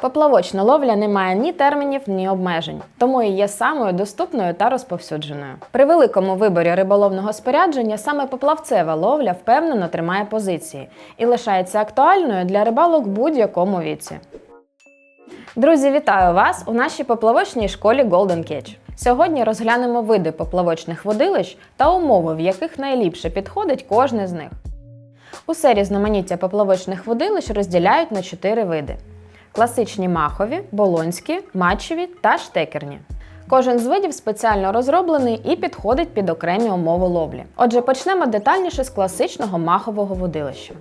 Поплавочна ловля не має ні термінів, ні обмежень, тому і є самою доступною та розповсюдженою. При великому виборі риболовного спорядження саме поплавцева ловля впевнено тримає позиції і лишається актуальною для рибалок в будь-якому віці. Друзі, вітаю вас у нашій поплавочній школі Golden Catch. Сьогодні розглянемо види поплавочних водилищ та умови, в яких найліпше підходить кожне з них. Усе різноманіття поплавочних водилищ розділяють на чотири види: класичні махові, болонські, матчеві та штекерні. Кожен з видів спеціально розроблений і підходить під окремі умови ловлі. Отже, почнемо детальніше з класичного махового водилища.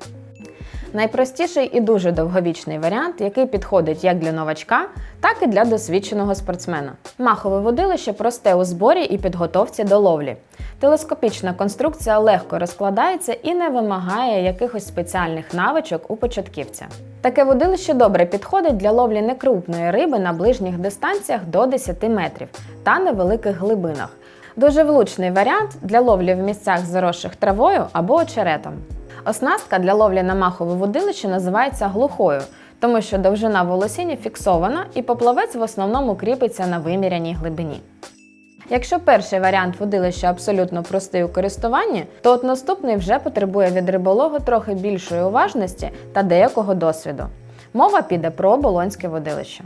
Найпростіший і дуже довговічний варіант, який підходить як для новачка, так і для досвідченого спортсмена. Махове водилище просте у зборі і підготовці до ловлі. Телескопічна конструкція легко розкладається і не вимагає якихось спеціальних навичок у початківця. Таке водилище добре підходить для ловлі некрупної риби на ближніх дистанціях до 10 метрів та невеликих глибинах. Дуже влучний варіант для ловлі в місцях заросших травою або очеретом. Оснастка для ловлі на махове водилище називається глухою, тому що довжина волосіння фіксована і поплавець в основному кріпиться на виміряній глибині. Якщо перший варіант водилища абсолютно простий у користуванні, то от наступний вже потребує від риболову трохи більшої уважності та деякого досвіду. Мова піде про болонське водилище.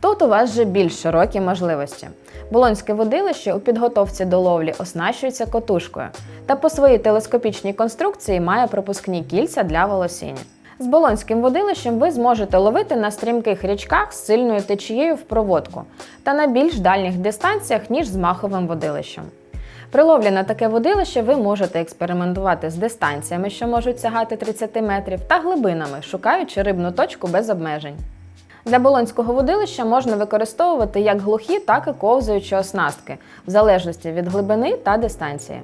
Тут у вас вже більш широкі можливості. Болонське водилище у підготовці до ловлі оснащується котушкою та по своїй телескопічній конструкції має пропускні кільця для волосіння. З болонським водилищем ви зможете ловити на стрімких річках з сильною течією в проводку та на більш дальніх дистанціях, ніж з маховим водилищем. При ловлі на таке водилище ви можете експериментувати з дистанціями, що можуть сягати 30 метрів, та глибинами, шукаючи рибну точку без обмежень. Для болонського водилища можна використовувати як глухі, так і ковзаючі оснастки, в залежності від глибини та дистанції.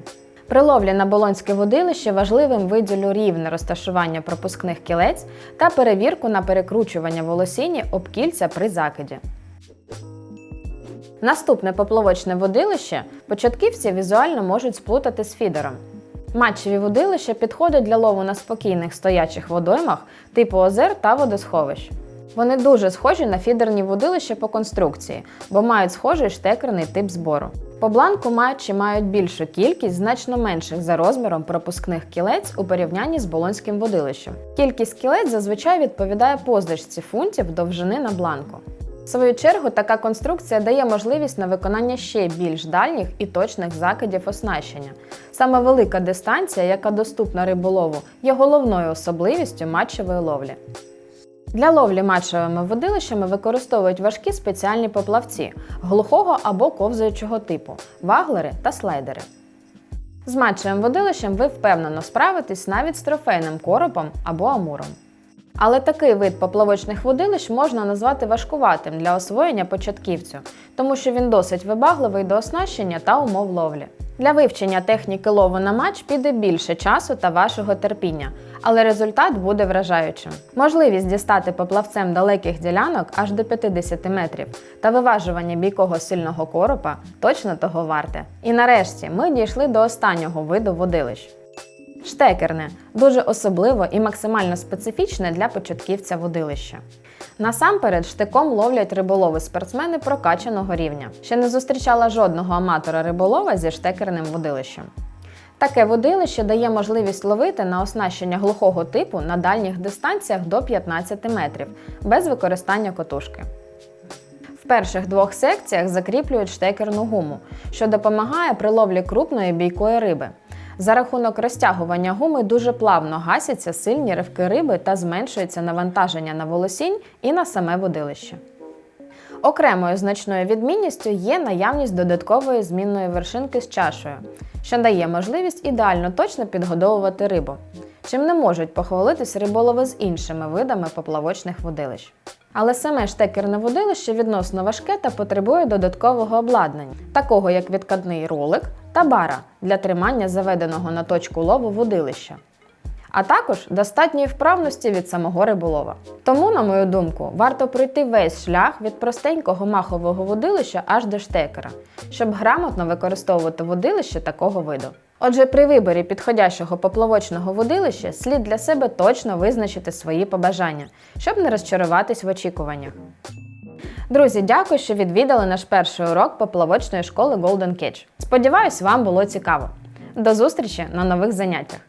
При ловлі на болонське водилище важливим виділю рівне розташування пропускних кілець та перевірку на перекручування волосіння об кільця при закиді. Наступне поплавочне водилище початківці візуально можуть сплутати з фідером. Матчеві водилища підходять для лову на спокійних стоячих водоймах типу озер та водосховищ. Вони дуже схожі на фідерні водилища по конструкції, бо мають схожий штекерний тип збору. По бланку матчі мають більшу кількість значно менших за розміром пропускних кілець у порівнянні з болонським водилищем. Кількість кілець зазвичай відповідає позначці фунтів довжини на бланку. В свою чергу, така конструкція дає можливість на виконання ще більш дальніх і точних закидів оснащення. Саме велика дистанція, яка доступна риболову, є головною особливістю матчевої ловлі. Для ловлі матчевими водилищами використовують важкі спеціальні поплавці глухого або ковзаючого типу, ваглери та слайдери. З матчевим водилищем ви впевнено справитесь навіть з трофейним коропом або амуром. Але такий вид поплавочних водилищ можна назвати важкуватим для освоєння початківцю, тому що він досить вибагливий до оснащення та умов ловлі. Для вивчення техніки лову на матч піде більше часу та вашого терпіння, але результат буде вражаючим. Можливість дістати поплавцем далеких ділянок аж до 50 метрів та виважування бійкого сильного коропа точно того варте. І нарешті ми дійшли до останнього виду водилищ. Штекерне дуже особливо і максимально специфічне для початківця водилища. Насамперед, штиком ловлять риболови спортсмени прокачаного рівня. Ще не зустрічала жодного аматора риболова зі штекерним водилищем. Таке водилище дає можливість ловити на оснащення глухого типу на дальніх дистанціях до 15 метрів без використання котушки. В перших двох секціях закріплюють штекерну гуму, що допомагає при ловлі крупної бійкої риби. За рахунок розтягування гуми дуже плавно гасяться сильні ривки риби та зменшується навантаження на волосінь і на саме водилище. Окремою значною відмінністю є наявність додаткової змінної вершинки з чашею, що дає можливість ідеально точно підгодовувати рибу, чим не можуть похвалитись риболови з іншими видами поплавочних водилищ. Але саме штекерне водилище відносно важке та потребує додаткового обладнання, такого як відкатний ролик та бара для тримання заведеного на точку лову водилища. А також достатньої вправності від самого риболова. Тому, на мою думку, варто пройти весь шлях від простенького махового водилища аж до штекера, щоб грамотно використовувати водилище такого виду. Отже, при виборі підходящого поплавочного водилища слід для себе точно визначити свої побажання, щоб не розчаруватись в очікуваннях. Друзі, дякую, що відвідали наш перший урок поплавочної школи Golden Cage. Сподіваюсь, вам було цікаво. До зустрічі на нових заняттях!